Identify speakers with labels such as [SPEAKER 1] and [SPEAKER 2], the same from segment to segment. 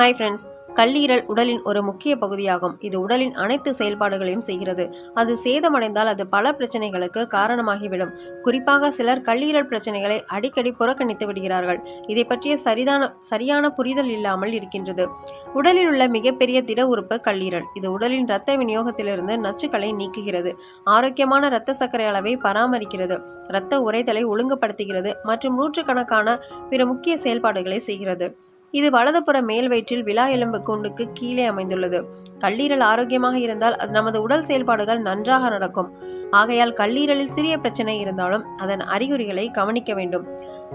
[SPEAKER 1] Hi friends கல்லீரல் உடலின் ஒரு முக்கிய பகுதியாகும். இது உடலின் அனைத்து செயல்பாடுகளையும் செய்கிறது. அது சேதமடைந்தால் அது பல பிரச்சனைகளுக்கு காரணமாகிவிடும். குறிப்பாக சிலர் கல்லீரல் பிரச்சனைகளை அடிக்கடி புறக்கணித்து விடுகிறார்கள். இதை பற்றிய சரிதான சரியான புரிதல் இல்லாமல் இருக்கின்றது. உடலில் உள்ள மிகப்பெரிய திட உறுப்பு கல்லீரல். இது உடலின் இரத்த விநியோகத்திலிருந்து நச்சுக்களை நீக்குகிறது. ஆரோக்கியமான இரத்த சர்க்கரை அளவை பராமரிக்கிறது. இரத்த உறைதலை ஒழுங்குபடுத்துகிறது மற்றும் நூற்றுக்கணக்கான பிற முக்கிய செயல்பாடுகளை செய்கிறது. இது வலதுபுற மேல் வயிற்றில் விழா எலும்பு கூண்டுக்கு கீழே அமைந்துள்ளது. கல்லீரல் ஆரோக்கியமாக இருந்தால் அது நமது உடல் செயல்பாடுகள் நன்றாக நடக்கும். ஆகையால் கல்லீரலில் சிறிய பிரச்சனை இருந்தாலும் அதன் அறிகுறிகளை கவனிக்க வேண்டும்.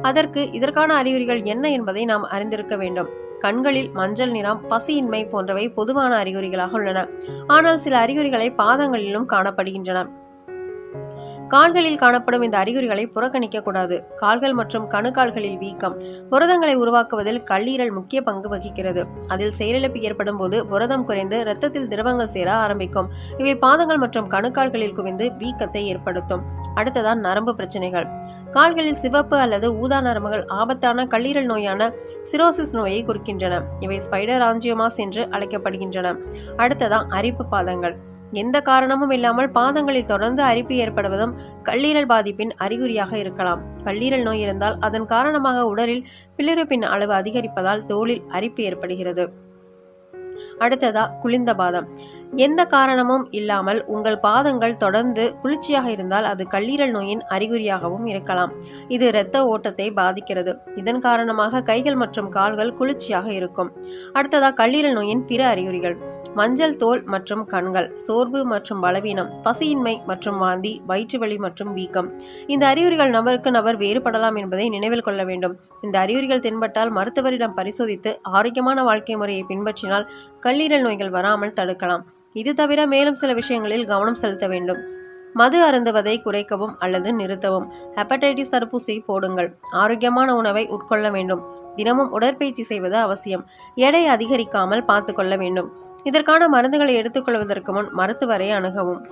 [SPEAKER 1] அதற்கு இதற்கான அறிகுறிகள் என்ன என்பதை நாம் அறிந்திருக்க வேண்டும். கண்களில் மஞ்சள் நிறம் பசியின்மை போன்றவை பொதுவான அறிகுறிகளாக உள்ளன. ஆனால் சில அறிகுறிகளை பாதங்களிலும் காணப்படுகின்றன. கால்களில் காணப்படும் இந்த அறிகுறிகளை புறக்கணிக்க கூடாது. கால்கள் மற்றும் கணுக்கால்களில் வீக்கம் புரதங்களை உருவாக்குவதில் கல்லீரல் முக்கிய பங்கு வகிக்கிறது. அதில் செயலிழப்பு ஏற்படும் போது புரதம் குறைந்து இரத்தத்தில் திரவங்கள் சேர ஆரம்பிக்கும். இவை பாதங்கள் மற்றும் கணுக்கால்களில் குவிந்து வீக்கத்தை ஏற்படுத்தும். அடுத்ததான் நரம்பு பிரச்சனைகள். கால்களில் சிவப்பு அல்லது ஊதா நரம்புகள் ஆபத்தான கல்லீரல் நோயான சிரோசிஸ் நோயை குறிக்கின்றன. இவை ஸ்பைடர் ஆஞ்சியோமாஸ் என்று அழைக்கப்படுகின்றன. அடுத்ததான் அரிப்பு பாதங்கள். எந்த காரணமும் இல்லாமல் பாதங்களில் தொடர்ந்து அரிப்பு ஏற்படுவதும் கல்லீரல் பாதிப்பின் அறிகுறியாக இருக்கலாம். கல்லீரல் நோய் இருந்தால் அதன் காரணமாக உடலில் பிளிருப்பின் அளவு அதிகரிப்பதால் தோலில் அரிப்பு ஏற்படுகிறது. அடுத்ததா குளிர்ந்த பாதம். எந்த காரணமும் இல்லாமல் உங்கள் பாதங்கள் தொடர்ந்து குளிர்ச்சியாக இருந்தால் அது கல்லீரல் நோயின் அறிகுறியாகவும் இருக்கலாம். இது இரத்த ஓட்டத்தை பாதிக்கிறது. இதன் காரணமாக கைகள் மற்றும் கால்கள் குளிர்ச்சியாக இருக்கும். அடுத்ததாக கல்லீரல் நோயின் பிற அறிகுறிகள். மஞ்சள் தோல் மற்றும் கண்கள் சோர்வு மற்றும் பலவீனம் பசியின்மை மற்றும் வாந்தி வயிற்றுவலி மற்றும் வீக்கம். இந்த அறிகுறிகள் நபருக்கு நபர் வேறுபடலாம் என்பதை நினைவில் கொள்ள வேண்டும். இந்த அறிகுறிகள் தென்பட்டால் மருத்துவரிடம் பரிசோதித்து ஆரோக்கியமான வாழ்க்கை முறையை பின்பற்றினால் கல்லீரல் நோய்கள் வராமல் தடுக்கலாம். இது தவிர மேலும் சில விஷயங்களில் கவனம் செலுத்த வேண்டும். மது அருந்துவதை குறைக்கவும் அல்லது நிறுத்தவும். ஹெப்படைட்டிஸ் தடுப்பூசி போடுங்கள். ஆரோக்கியமான உணவை உட்கொள்ள வேண்டும். தினமும் உடற்பயிற்சி செய்வது அவசியம். எடை அதிகரிக்காமல் பார்த்து கொள்ள வேண்டும். இதற்கான மருந்துகளை எடுத்துக்கொள்வதற்கு முன் மருத்துவரை அணுகவும்.